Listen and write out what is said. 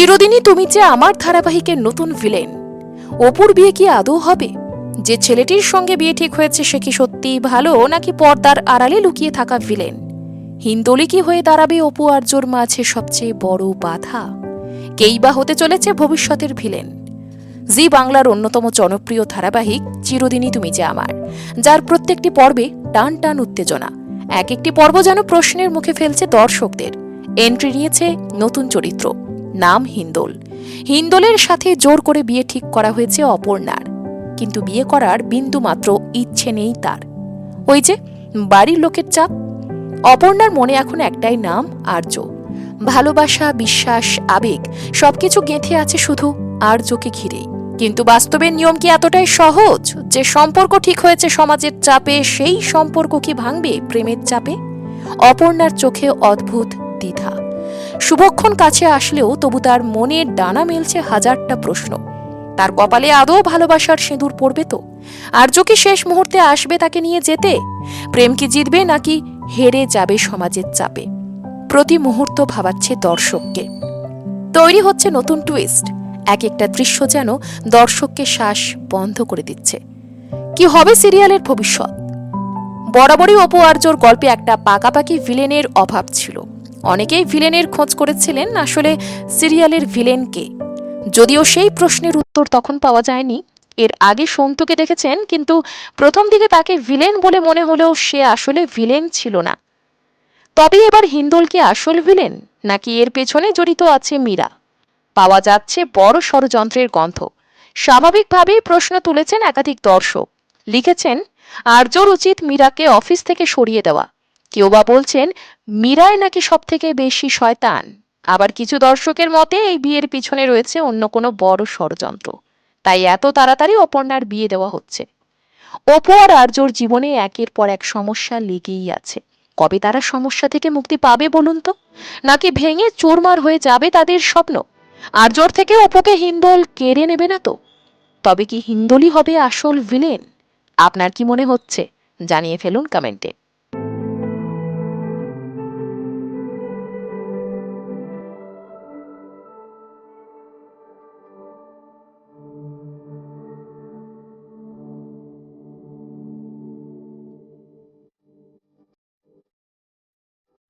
চিরদিনই তুমি যে আমার ধারাবাহিকের নতুন ভিলেন অপুর বিয়ে কি আদৌ হবে? যে ছেলেটির সঙ্গে বিয়ে ঠিক হয়েছে সে কি সত্যিই ভালো, নাকি পর্দার আড়ালে লুকিয়ে থাকা ভিলেন হিন্দোলি কি হয়ে দাঁড়াবে অপু আর্যর মাঝে সবচেয়ে বড় বাধা। কেই বা হতে চলেছে ভবিষ্যতের ভিলেন জি বাংলার অন্যতম জনপ্রিয় ধারাবাহিক, চিরদিনই তুমি যে আমার, যার প্রত্যেকটি পর্বে টান টান উত্তেজনা। এক একটি পর্ব যেন প্রশ্নের মুখে ফেলছে দর্শকদের। এন্ট্রি নিয়েছে নতুন চরিত্র। নাম হিন্দোল। হিন্দোলের সাথে জোর করে বিয়ে ঠিক করা হয়েছে অপর্ণার। কিন্তু বিয়ে করার বিন্দু মাত্র ইচ্ছে নেই তার। ওই যে, বাড়ির লোকের চাপ। অপর্ণার মনে এখন একটাই নাম, আর্য। ভালোবাসা, বিশ্বাস, আবেগ, সবকিছু গেঁথে আছে শুধু আর্যকে ঘিরেই। কিন্তু বাস্তবের নিয়ম কি এতটাই সহজ যে সম্পর্ক ঠিক হয়েছে সমাজের চাপে, সেই সম্পর্ক কি ভাঙবে প্রেমের চাপে? অপর্ণার চোখে অদ্ভুত দ্বিধা। শুভক্ষণ কাছে আসলেও তবু তার মনের ডানা মেলছে হাজারটা প্রশ্ন। তার কপালে আদৌ ভালোবাসার সিঁদুর পড়বে তো? আর্য কি শেষ মুহূর্তে আসবে তাকে নিয়ে যেতে? প্রেম কি জিতবে নাকি হেরে যাবে সমাজের চাপে? প্রতি মুহূর্ত ভাবাচ্ছে দর্শককে। তৈরি হচ্ছে নতুন টুইস্ট এক একটা দৃশ্য যেন দর্শককে শ্বাস বন্ধ করে দিচ্ছে। কি হবে সিরিয়ালের ভবিষ্যৎ? বরাবরই অপু আর্যর গল্পে একটা পাকাপাকি ভিলেনের অভাব ছিল। অনেকেই ভিলেনের খোঁজ করেছিলেন আসলে সিরিয়ালের ভিলেন কে। যদিও সেই প্রশ্নের উত্তর তখন পাওয়া যায়নি। এর আগে সন্তুকে দেখেছেন, কিন্তু প্রথম দিকে তাকে ভিলেন বলে মনে হলেও সে আসলে ভিলেন ছিল না। তবে এবার হিন্দোল কি আসল ভিলেন, নাকি এর পেছনে জড়িত আছে মীরা? পাওয়া যাচ্ছে বড় ষড়যন্ত্রের গন্ধ। স্বাভাবিকভাবেই প্রশ্ন তুলেছেন একাধিক দর্শক। লিখেছেন আর্যর উচিত মীরাকে অফিস থেকে সরিয়ে দেওয়া। কেউ বা বলছেন, মীরাই নাকি সব থেকে বেশি শয়তান। আবার কিছু দর্শকের মতে, এই বিয়ের পিছনে রয়েছে অন্য কোনো বড় ষড়যন্ত্র। তাই এত তাড়াতাড়ি অপর্ণার বিয়ে দেওয়া হচ্ছে। অপু আর আর্যর জীবনে একের পর এক সমস্যা লেগেই আছে। কবে তারা সমস্যা থেকে মুক্তি পাবে বলুন তো? নাকি ভেঙে চোরমার হয়ে যাবে তাদের স্বপ্ন? আর্যর থেকে অপুকে হিন্দোল কেড়ে নেবে না তো? তবে কি হিন্দোলই হবে আসল ভিলেন? আপনার কি মনে হচ্ছে? জানিয়ে ফেলুন কমেন্টে।